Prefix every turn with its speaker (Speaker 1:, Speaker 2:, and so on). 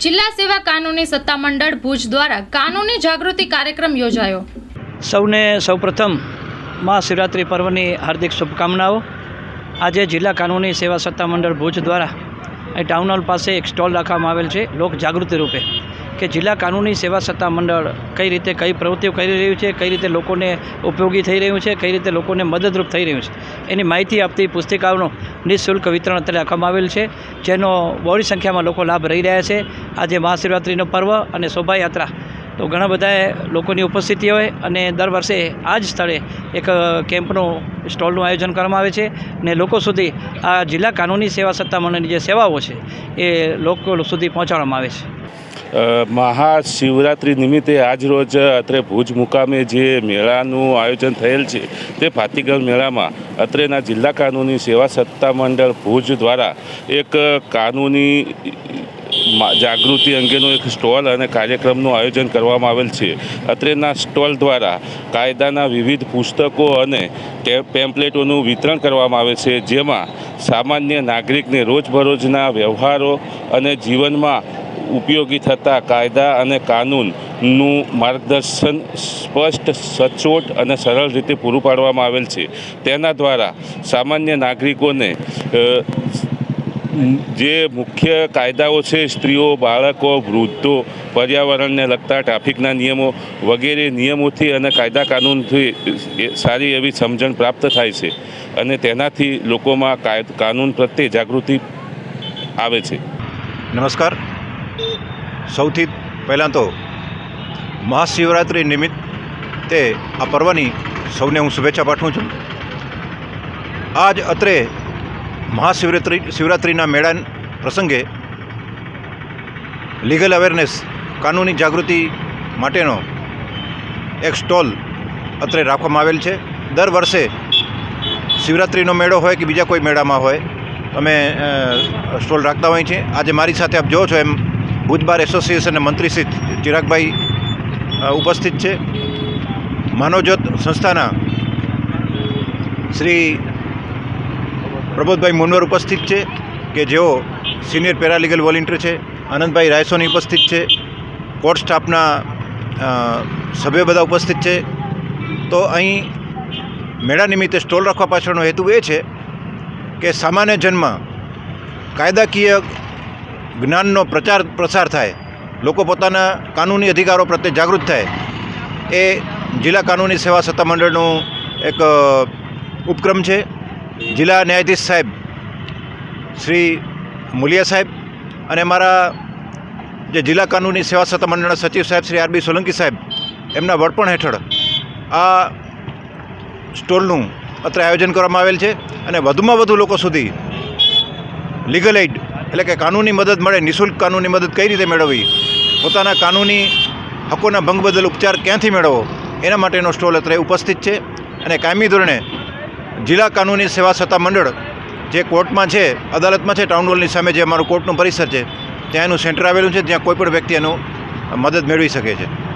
Speaker 1: જિલ્લા સેવા કાનૂની સત્તામંડળ ભુજ દ્વારા કાનૂની જાગૃતિ કાર્યક્રમ યોજાયો.
Speaker 2: સૌને સૌપ્રથમ મહાશિવરાત્રિ પર્વની હાર્દિક શુભકામનાઓ. આજે જિલ્લા કાનૂની સેવા સત્તામંડળ ભુજ દ્વારા અહીં ટાઉન હોલ પાસે એક સ્ટોલ રાખવામાં આવેલ છે, લોક જાગૃતિ રૂપે, કે જિલ્લા કાનૂની સેવા સત્તા મંડળ કઈ રીતે, કઈ પ્રવૃત્તિઓ કરી રહ્યું છે, કઈ રીતે લોકોને ઉપયોગી થઈ રહ્યું છે, કઈ રીતે લોકોને મદદરૂપ થઈ રહ્યું છે. એની માહિતી આપતી પુસ્તિકાઓનું નિઃશુલ્ક વિતરણ અત્યારે રાખવામાં આવેલ છે, જેનો બહોળી સંખ્યામાં લોકો લાભ રહી રહ્યા છે. આજે મહાશિવરાત્રિનો પર્વ અને શોભાયાત્રા તો ઘણા બધાએ લોકોની ઉપસ્થિતિ હોય અને દર વર્ષે આ જ સ્થળે એક કેમ્પનું, સ્ટોલનું આયોજન કરવામાં આવે છે ને લોકો સુધી આ જિલ્લા કાનૂની સેવા સત્તામંડળની જે સેવાઓ છે એ લોકો સુધી પહોંચાડવામાં આવે છે.
Speaker 3: મહાશિવરાત્રિ નિમિત્તે આજરોજ અત્રે ભુજ મુકામે જે મેળાનું આયોજન થયેલ છે તે ભાતીગળ મેળામાં અત્રેના જિલ્લા કાનૂની સેવા સત્તા મંડળ ભુજ દ્વારા એક કાનૂની જાગૃતિ અંગેનો એક સ્ટોલ અને કાર્યક્રમનું આયોજન કરવામાં આવેલ છે. અત્રેના સ્ટોલ દ્વારા કાયદાના વિવિધ પુસ્તકો અને પેમ્પલેટોનું વિતરણ કરવામાં આવે છે, જેમાં સામાન્ય નાગરિકને રોજબરોજના વ્યવહારો અને જીવનમાં ઉપયોગી થતા કાયદા અને કાનૂનનું માર્ગદર્શન સ્પષ્ટ, સચોટ અને સરળ રીતે પૂરું પાડવામાં આવેલ છે. તેના દ્વારા સામાન્ય નાગરિકોને જે મુખ્ય કાયદાઓ છે, સ્ત્રીઓ, બાળકો, વૃદ્ધો, પર્યાવરણને લગતા ટ્રાફિકના નિયમો વગેરે નિયમોથી અને કાયદા કાનૂનથી સારી એવી સમજણ પ્રાપ્ત થાય છે અને તેનાથી લોકોમાં કાનૂન પ્રત્યે જાગૃતિ આવે છે.
Speaker 4: નમસ્કાર. સૌથી પહેલાં તો મહાશિવરાત્રિ નિમિત્તે આ પર્વની સૌને હું શુભેચ્છા પાઠવું છું. આજ અત્રે મહાશિવરાત્રિ શિવરાત્રિના મેળા પ્રસંગે લીગલ અવેરનેસ, કાનૂની જાગૃતિ માટેનો એક સ્ટોલ અત્રે રાખવામાં આવેલ છે. દર વર્ષે શિવરાત્રિનો મેળો હોય કે બીજા કોઈ મેળામાં હોય, અમે સ્ટોલ રાખતા હોઈએ છીએ. આજે મારી સાથે આપ જોવો છો એમ ભુજબાર એસોસિએશનના મંત્રી શ્રી ચિરાગભાઈ ઉપસ્થિત છે. માનવજ્યોત સંસ્થાના શ્રી પ્રબોધભાઈ મુનવર ઉપસ્થિત છે, કે જેઓ સિનિયર પેરાલીગલ વોલેન્ટિયર છે, આનંદભાઈ રાયસોની ઉપસ્થિત છે, કોર્ટ સ્ટાફના સભ્યો બધા ઉપસ્થિત છે. તો અહીં મેળા નિમિત્તે સ્ટોલ રાખવા પાછળનો હેતુ એ છે કે સામાન્ય જન્મ કાયદાકીય જ્ઞાનનો પ્રચાર પ્રસાર થાય, લોકો પોતાના કાનૂની અધિકારો પ્રત્યે જાગૃત થાય, એ જિલ્લા કાનૂની સેવા સત્તામંડળનું એક ઉપક્રમ છે. જિલ્લા ન્યાયાધીશ સાહેબ શ્રી મુલિયા સાહેબ અને મારા જે જિલ્લા કાનૂની સેવા સત્તા મંડળના સચિવ સાહેબ શ્રી આરબી સોલંકી સાહેબ, એમના વડપણ હેઠળ આ સ્ટોલનું અત્રે આયોજન કરવામાં આવેલ છે અને વધુમાં વધુ લોકો સુધી લીગલ એઇડ એટલે કે કાનૂની મદદ મળે, નિઃશુલ્ક કાનૂની મદદ કઈ રીતે મેળવવી, પોતાના કાનૂની હકોના ભંગ બદલ ઉપચાર ક્યાંથી મેળવવો, એના માટેનો સ્ટોલ અત્રે ઉપસ્થિત છે અને કાયમી ધોરણે જિલ્લા કાનૂની સેવા સત્તા મંડળ જે કોર્ટમાં છે, અદાલતમાં છે ટાઉન હોલની સામે જે અમારું કોર્ટનું પરિસર છે, ત્યાં એનું સેન્ટર આવેલું છે, જ્યાં કોઈ પણ વ્યક્તિ એનું મદદ મેળવી શકે છે.